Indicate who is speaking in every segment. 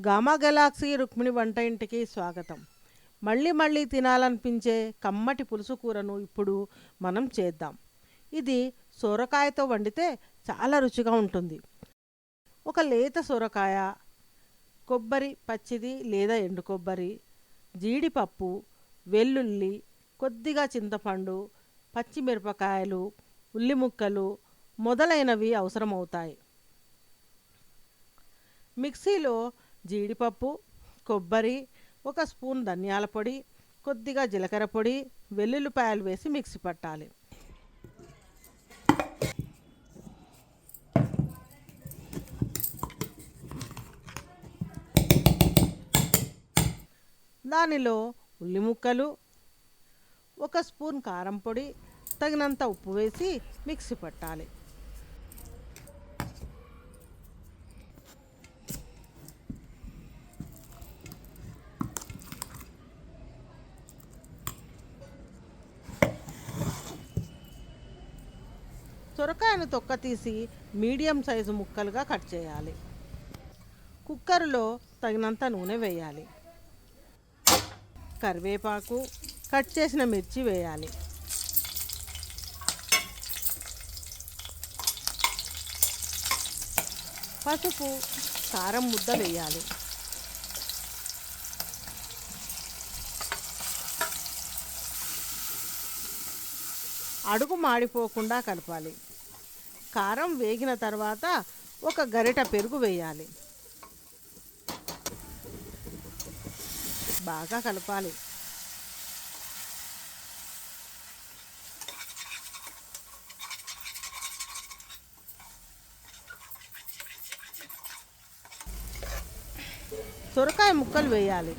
Speaker 1: Gamma Galaxy Rukmini వంట ఇంటికి స్వాగతం. మళ్ళీ మళ్ళీ తినాలనిపించే కమ్మటి పులుసు కూరను ఇప్పుడు మనం చేద్దాం. ఇది సొరకాయతో వండితే చాలా రుచిగా ఉంటుంది. ఒక లేత సొరకాయ కొబ్బరి పచ్చిది లేదా ఎండు కొబ్బరి జీడిపప్పు వెల్లుల్లి కొద్దిగా చింతపండు పచ్చిమిరపకాయలు ఉల్లి ముక్కలు మొదలైనవి అవసరమవుతాయి. మిక్సీలో జీడిపప్పు కొబ్బరి ఒక స్పూన్ ధనియాల పొడి కొద్దిగా జీలకర్ర పొడి వెల్లుల్లిపాయలు వేసి మిక్సీ పట్టాలి. దానిలో ఉల్లి ముక్కలు ఒక స్పూన్ కారం పొడి తగినంత ఉప్పు వేసి మిక్సీ పట్టాలి. సొరకాయను తొక్క తీసి మీడియం సైజు ముక్కలుగా కట్ చేయాలి. కుక్కర్లో తగినంత నూనె వేయాలి. కరివేపాకు కట్ చేసిన మిర్చి వేయాలి. పసుపు కారం ముద్ద వేయాలి. అడుగు మాడిపోకుండా కలపాలి. కారం వేగిన తర్వాత ఒక గరిట పెరుగు వేయాలి. బాగా కలపాలి. సొరకాయ ముక్కలు వేయాలి.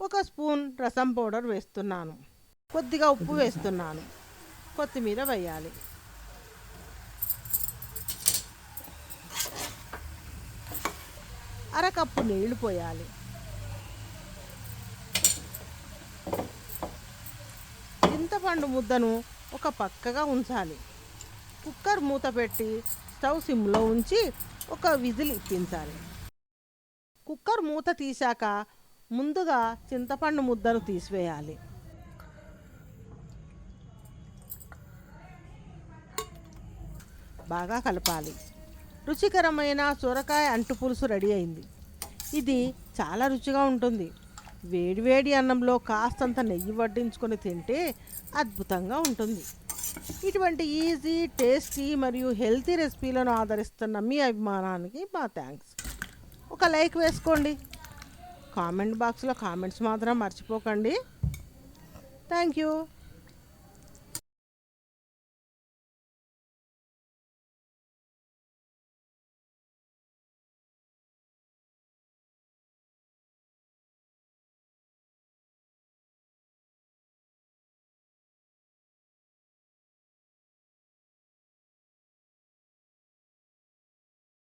Speaker 1: ఒక స్పూన్ రసం పౌడర్ వేస్తున్నాను. కొద్దిగా ఉప్పు వేస్తున్నాను. కొత్తిమీర వేయాలి. అరకప్పు నీళ్ళు పోయాలి. చింతపండు ముద్దను ఒక పక్కగా ఉంచాలి. కుక్కర్ మూత పెట్టి స్టవ్ సిమ్లో ఉంచి ఒక విజిల్ ఇప్పించాలి. కుక్కర్ మూత తీశాక ముందుగా చింతపండు ముద్దను తీసివేయాలి. బాగా కలపాలి. రుచికరమైన సొరకాయ అంటు పులుసు రెడీ అయింది. ఇది చాలా రుచిగా ఉంటుంది. వేడివేడి అన్నంలో కాస్తంత నెయ్యి వడ్డించుకొని తింటే అద్భుతంగా ఉంటుంది. ఇటువంటి ఈజీ టేస్టీ మరియు హెల్తీ రెసిపీలను ఆదరిస్తున్న మీ అభిమానానికి మా థ్యాంక్స్. ఒక లైక్ వేసుకోండి. కామెంట్ బాక్స్లో కామెంట్స్ మాత్రం మర్చిపోకండి. Thank you.